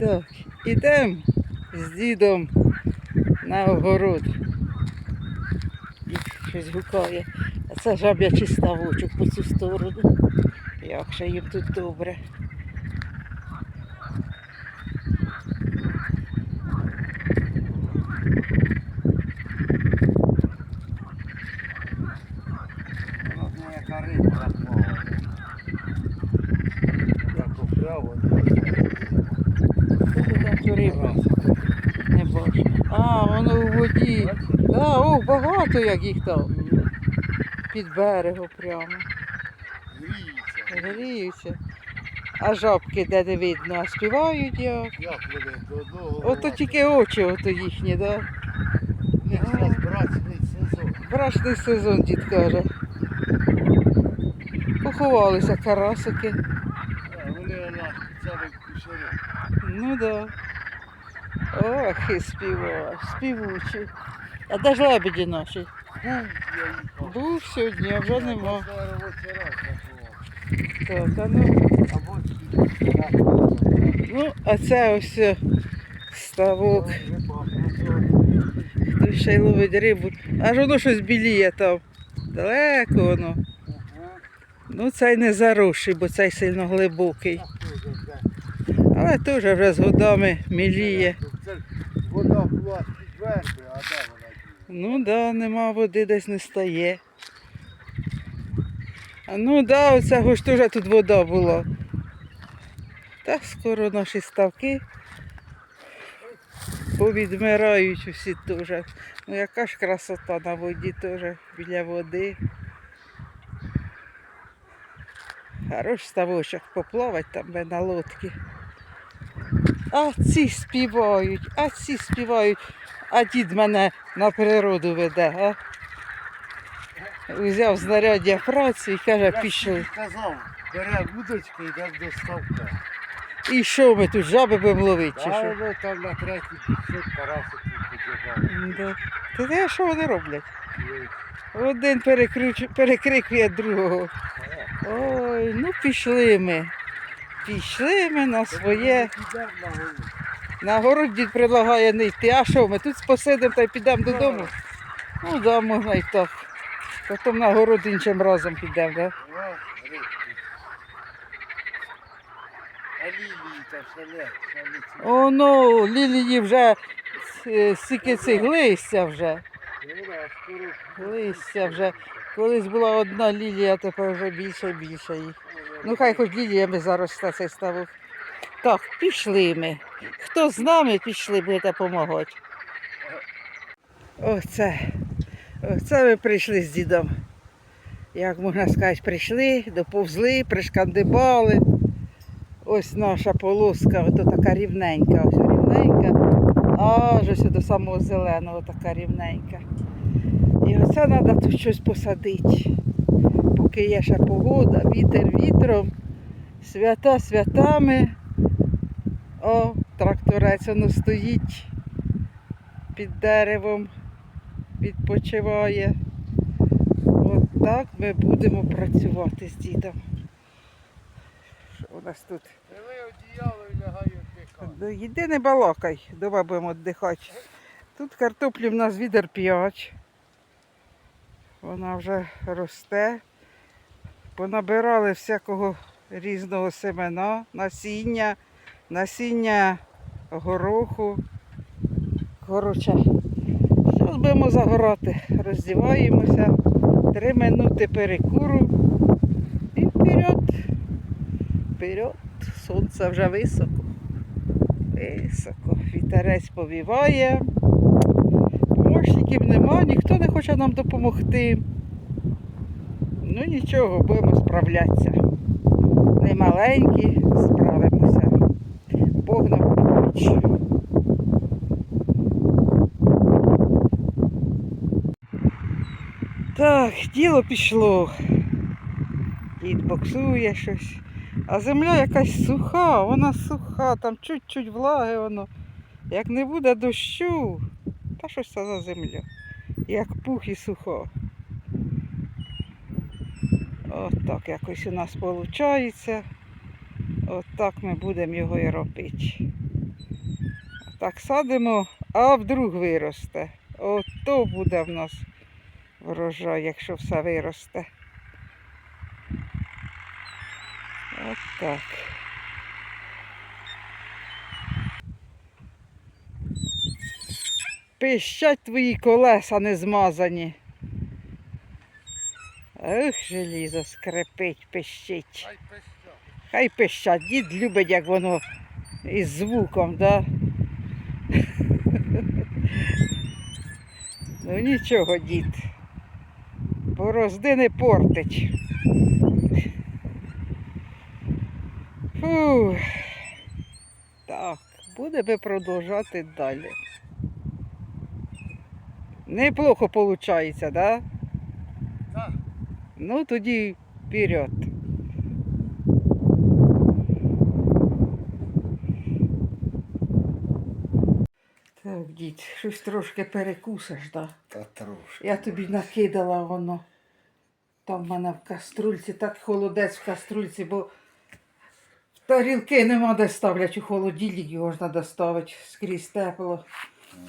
Так, ідемо з дідом на огород. Дід щось гукає. А це жаб'ячий ставочок по цю сторону. Як же їм тут добре. Воно яка рибка плаває. Так вправо. Де цю рибу не бачу. А, воно у воді. Да, о, багато як їх там. Під берегом прямо. Гріється. Гріються. А жабки де не видно, а співають як. Як вони до одного. Ото тільки очі ото їхні, да? Не зараз брачний сезон. Брачний сезон, дід каже. Поховалися карасики. Вони спеціально кушари. Ну да. Ох, і співаєш, співучі. А де ж лебеді наші? Був сьогодні, а вже нема. Так, а ну. Ну, а це ось е, ставок. Хтось ще й ловить рибу. Аж воно щось біліє там. Далеко воно. Ну, цей не заросший, бо цей сильно глибокий. Але теж вже з годами міліє. Вода була а? Ну да, нема води, десь не стає. А ну да, оце ж теж тут вода була. Та скоро наші ставки повідмирають усі теж. Ну яка ж красота на воді теж біля води. Хорош ставочок поплавати там на лодці. А ці співають, а ці співають. А дід мене на природу веде, а? Узяв знаряддя праці і каже, пішли. ж казав, бере вудочку і йде до ставка. І що ми тут жаби будемо ловити, чи що? воно там на третій підсот парасики подібає. Да. Та те, що вони роблять? Один перекруч... перекрикує другого. Ой, ну пішли ми. Пішли ми на своє. На город дід предлагає не йти. А що ми тут посидимо та й підемо додому? Ну да, можна і так. Потім на город іншим разом підемо, да? О, ну, лілії вже е, стільки цих листя вже. Листя вже. Колись була одна лілія, тепер вже більше і більше їх. Ну хай хоч ліліями заросте цей ставок. Так, пішли ми. Хто з нами пішли, будете допомагати. Оце. Оце ми прийшли з дідом. Як можна сказати, прийшли, доповзли, пришкандибали. Ось наша полоска, ото така рівненька, ось рівненька. Аж ось до самого зеленого така рівненька. І оце треба тут щось посадити. Поки є ще погода, вітер вітром, свята святами. О, тракторець воно стоїть під деревом, відпочиває. От так ми будемо працювати з дідом. Що у нас тут? Диви одіяло і лягаю віддихати. Ну, Йди не балакай, дома будемо віддихати. Тут картоплі в нас відер 5. Вона вже росте. Понабирали всякого різного семена, насіння, насіння гороху. Коротше, зараз будемо загорати. Роздіваємося. Три минути перекуру. І вперед. Вперед. Сонце вже високо. Високо. Вітерець повіває. Помощників нема, ніхто не хоче нам допомогти. Ну нічого, будемо справлятися. Не маленькі, справимося. Бог нам. Так, діло пішло. Дід боксує щось. А земля якась суха, вона суха, там чуть-чуть влаги воно. Як не буде дощу, та що ж це за земля? Як пух і суха. От так якось у нас виходить. От ми будемо його і робити. Так садимо, а вдруг виросте. От то буде в нас врожай, якщо все виросте. От так. Пищать твої колеса не змазані. Ох, желізо скрипить, пищить. Хай пища. Пищать. Дід любить, як воно із звуком, да? ну нічого, дід. Борозди не портить. Фу. Так, будемо продовжати далі. Неплохо виходить, так? Да? Так. Ну тоді вперед. Так, дід, щось трошки перекусиш, да? Та трошки. Я тобі накидала воно. Там в мене в каструльці, так холодець в каструльці, бо тарілки нема де ставлять у холодильник, його ж треба ставити скрізь тепло.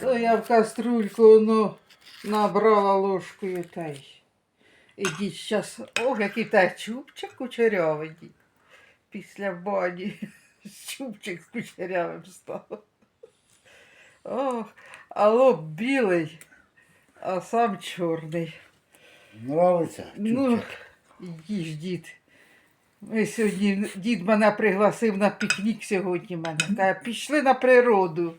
То я в каструльку воно набрала ложкою та й. Ідіть зараз. Ох, який та чубчик кучерявий. дід. Після бані. Чубчик кучерявим став. Ох, а лоб білий, а сам чорний. Нравиться? Ну, їж, дід. Ми сьогодні, дід мене пригласив на пікнік сьогодні мене. Каже, пішли на природу.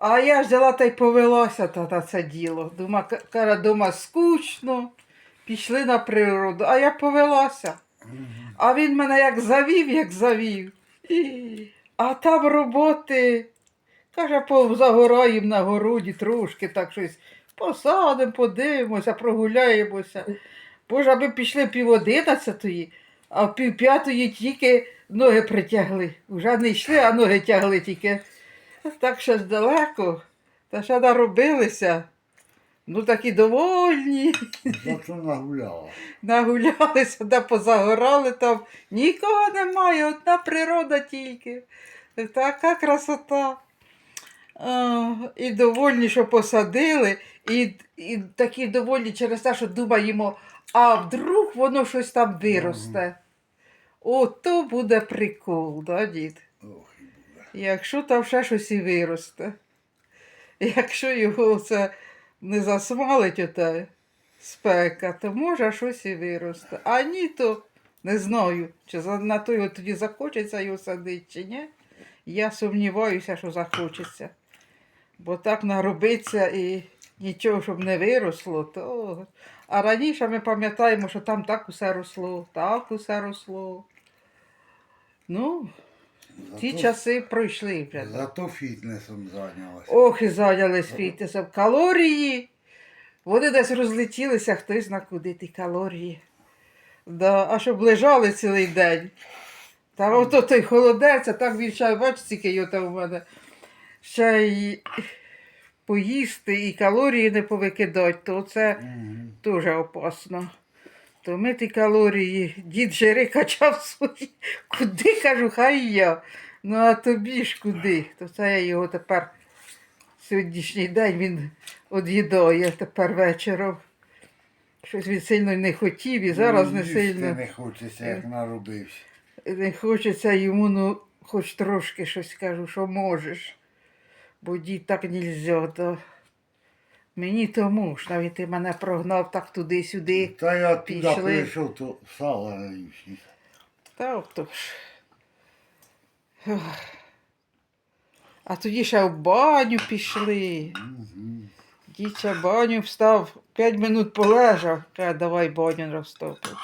А я ж взяла та й повелася та, на це діло. Дума, к- каже, дома скучно. Пішли на природу, а я повелася. А він мене як завів, як завів. А там роботи. Каже, позагораємо на городі трошки, так щось посадимо, подивимося, прогуляємося. Боже, аби пішли пів одинадцятої, а в пів п'ятої тільки ноги притягли. Вже не йшли, а ноги тягли тільки. Так ще ж далеко, та ще наробилися. Ну такі довольні, Зато нагуляла. нагулялися, да позагорали там. Нікого немає, одна природа тільки. Така красота. А, і довольні, що посадили, і, і такі довольні через те, що думаємо, а вдруг воно щось там виросте. О, то буде прикол, да, дід? Якщо там ще щось і виросте. Якщо його це не засмалить ота спека, то може щось і виросте. А ні, то не знаю, чи на то його тоді захочеться його садити, чи ні. Я сумніваюся, що захочеться. Бо так наробиться і нічого, щоб не виросло, то. А раніше ми пам'ятаємо, що там так усе росло, так усе росло. Ну, ті часи пройшли вже. Зато фітнесом зайнялася. Ох, і зайнялись фітнесом. Калорії. Вони десь розлетілися, хтось зна куди ті калорії. Да, а щоб лежали цілий день. Та ото той холодець, а так вівчай, бачиш, скільки його там у мене. Ще й поїсти і калорії не повикидати, то це дуже опасно. То ми ті калорії, дід жири качав свої. Куди кажу, хай я. Ну а тобі ж куди? То це я його тепер сьогоднішній день він од'їдає тепер вечором. Щось він сильно не хотів і зараз Ну, не сильно не хочеться, як наробився. не хочеться йому, ну, хоч трошки щось кажу, що можеш. Бо дід так нельзя, то мені то муж, навіть ти мене прогнав так туди-сюди. Та я туди прийшов, то сало наївся. Та отож. Ох. А тоді ще в баню пішли. Мгм. Дід баню встав, п'ять минут полежав, каже, давай баню розтопив.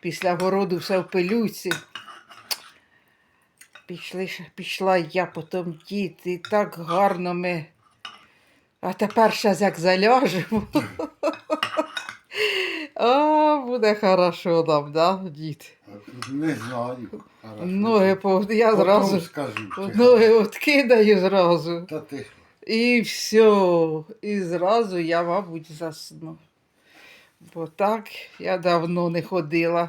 Після городу все в пилюці. Пішли, пішла я, потім дід, і так гарно ми. А тепер ще як заляжемо. А, буде хорошо нам, да, дід? Не знаю. Хорошо. Ноги по... я Потім зразу скажу. ноги откидаю зразу. Та ти І все. І зразу я, мабуть, засну. Отак я давно не ходила.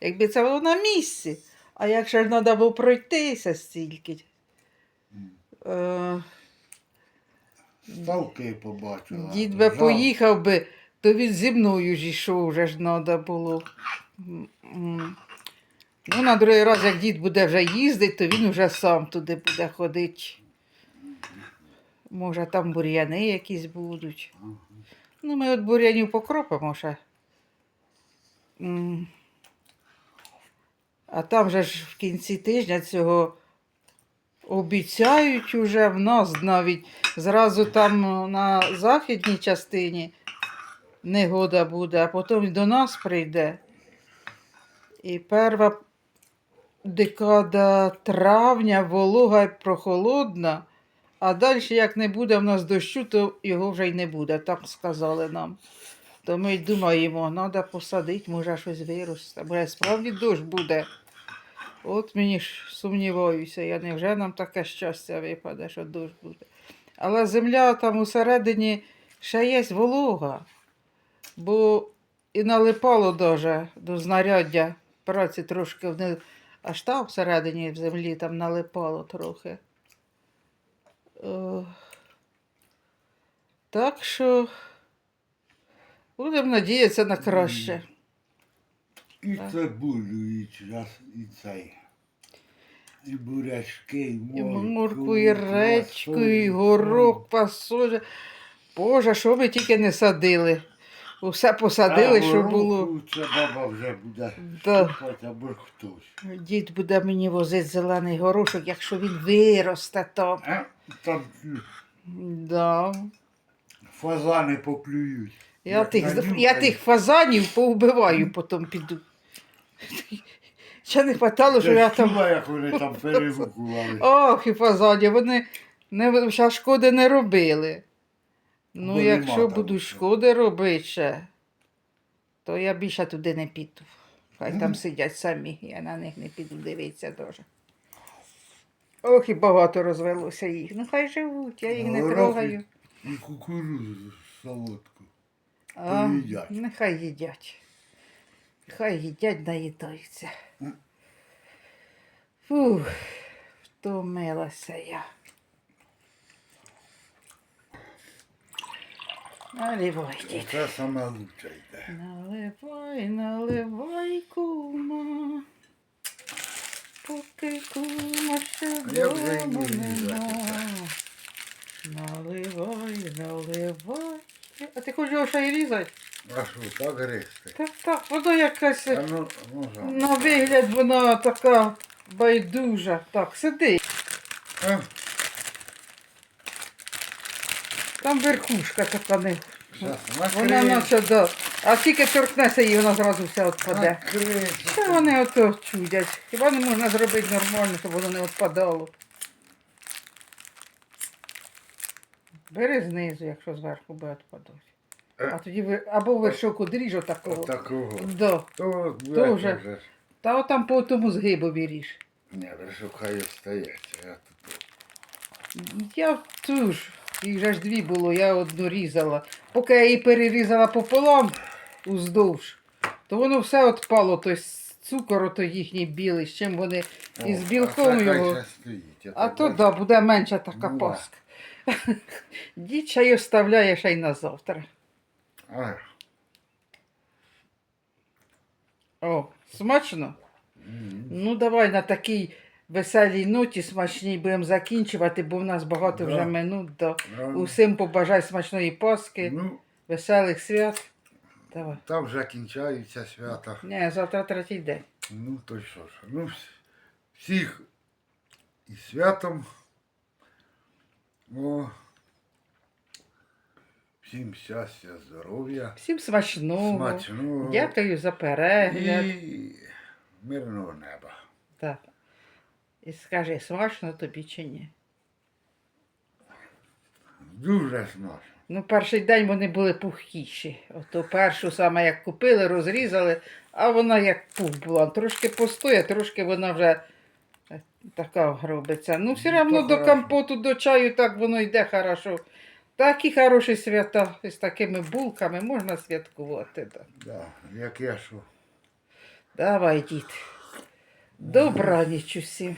Якби це було на місці. А якщо ж треба було пройтися стільки. Е, Ставки побачила. дід би Жах. поїхав би, то він зі мною ж вже ж треба було. М, м. Ну, на другий раз, як дід буде вже їздити, то він вже сам туди буде ходити. Може, там бур'яни якісь будуть. Ну, ми от бур'янів покропимо ще. М. А там же ж в кінці тижня цього обіцяють уже в нас навіть зразу там на західній частині негода буде, а потім до нас прийде. І перша декада травня волога й прохолодна, а далі, як не буде в нас дощу, то його вже й не буде, так сказали нам. То ми думаємо, треба посадити, може щось виросте. Може, справді дощ буде. От мені ж сумніваюся, я невже нам таке щастя випаде, що дощ буде. Але земля там усередині ще є волога, бо і налипало даже до знаряддя праці трошки вни... аж там всередині в землі там налипало трохи. Е, Так що будемо надіятися на краще. І Так. цибулю, і час, і цей. І бурячки, і І морку, морку, і речку, і горох, пасоля. Боже, що ми тільки не садили. Усе посадили, що було. Це баба вже буде Да. шукати або хтось. Дід буде мені возити зелений горошок, якщо він виросте там. А? Там Да. фазани поклюють. Я, тих, я тих фазанів повбиваю, потім піду. Ще не хватало, що я там. чула, як вони там перевукували. Ох, і фазанів, вони не, ще шкоди не робили. Ну, Бо нема якщо там будуть що. шкоди робити ще, то я більше туди не піду. Хай там сидять самі, я на них не піду дивитися теж. Ох, і багато розвелося їх. Ну хай живуть, я їх не Горохи. трогаю. І кукурузу солодку. А, Поїдять. нехай їдять. Хай їдять, наїдаються. Фух, втомилася я. Наливай. Це саме лучше йде. Наливай, наливай, кума. Поки кума ще я вже й вдома нема. Наливай, наливай. А ти хочеш його ще й різати? А що, так гристи? Так, так, воно якась А ну, можна. на вигляд вона така байдужа. Так, сиди. А? Там верхушка така не. Щас, Вона накрий. наче да. А тільки торкнеться її, вона зразу все відпаде. Накрий. Та вони ото чудять. Хіба не можна зробити нормально, щоб воно не відпадало. Бери знизу, якщо зверху буде відпадати. А тоді ви або вершок одріж такого. Такого. Да. То То вже. вже. Та отам по тому згибові ріж. Ні, вершок хай остається. Я тут. Я ту ж, їх же ж дві було, я одну різала. Поки я її перерізала пополам уздовж, то воно все відпало, той с- цукор ото їхній білий, з чим вони із О, білком його. стоїть. А то да, буде менша така Ну, да. паска. Дід ще й оставляє ще й на завтра. О, смачно? м. Ну, давай на такій веселій ноті смачній будемо закінчувати, бо в нас багато Да. вже минут. Да. А, Усім побажай смачної Пасхи, Ну, веселих свят. Давай. там вже кінчаються свята. Ні, завтра третій день. Ну, то що ж. Ну, всіх із святом. О, всім щастя, здоров'я, Всім смачного. смачного Дякую за перегляд. і мирного неба. Так. І скажи, смачно тобі чи ні? Дуже смачно. Ну, перший день вони були пухкіші. Ото першу саме як купили, розрізали, а вона як пух була. Трошки постоє, трошки вона вже е, така робиться. Ну, все одно до хорошо. компоту, до чаю так воно йде хорошо. Такі хороші свята з такими булками можна святкувати. Да. Да, як я що. Давай, дід. Добраніч усім.